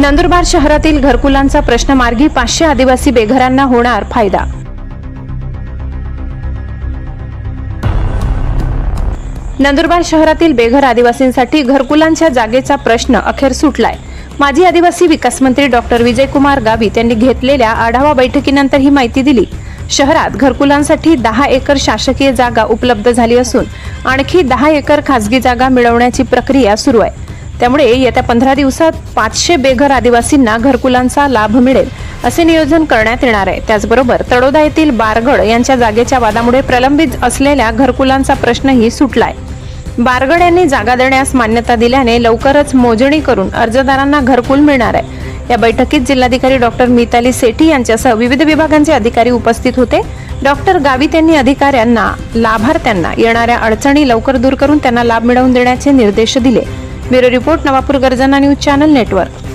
नंदुरबार शहरातील घरकुलांचा प्रश्न मार्गी पाचशे आदिवासी बेघरांना होणार फायदा. नंदुरबार शहरातील बेघर आदिवासींसाठी घरकुलांच्या जागेचा प्रश्न अखेर सुटलाय. माजी आदिवासी विकास मंत्री डॉक्टर विजयकुमार गावित यांनी घेतलेल्या आढावा बैठकीनंतर ही माहिती दिली. शहरात घरकुलांसाठी दहा एकर शासकीय जागा उपलब्ध झाली असून आणखी दहा एकर खासगी जागा मिळवण्याची प्रक्रिया सुरू आहे. त्यामुळे येत्या पंधरा दिवसात पाचशे बेघर आदिवासींना घरकुलांचा लाभ मिळेल असे नियोजन करण्यात येणार आहे. त्याचबरोबर तळोदा येथील बारगड यांच्या जागेच्या वादामुळे प्रलंबित असलेल्या घरकुलांचा प्रश्नही सुटलाय. बारगड यांनी जागा देण्यास मान्यता दिल्याने लवकरच मोजणी करून अर्जदारांना घरकुल मिळणार आहे. या बैठकीत जिल्हाधिकारी डॉक्टर मिताली सेठी यांच्यासह विविध विभागांचे अधिकारी उपस्थित होते. डॉक्टर गावित यांनी अधिकाऱ्यांना लाभार्थ्यांना येणाऱ्या अडचणी लवकर दूर करून त्यांना लाभ मिळवून देण्याचे निर्देश दिले. ब्युरो रिपोर्ट नवापूर गर्जना न्यूज चॅनल नेटवर्क.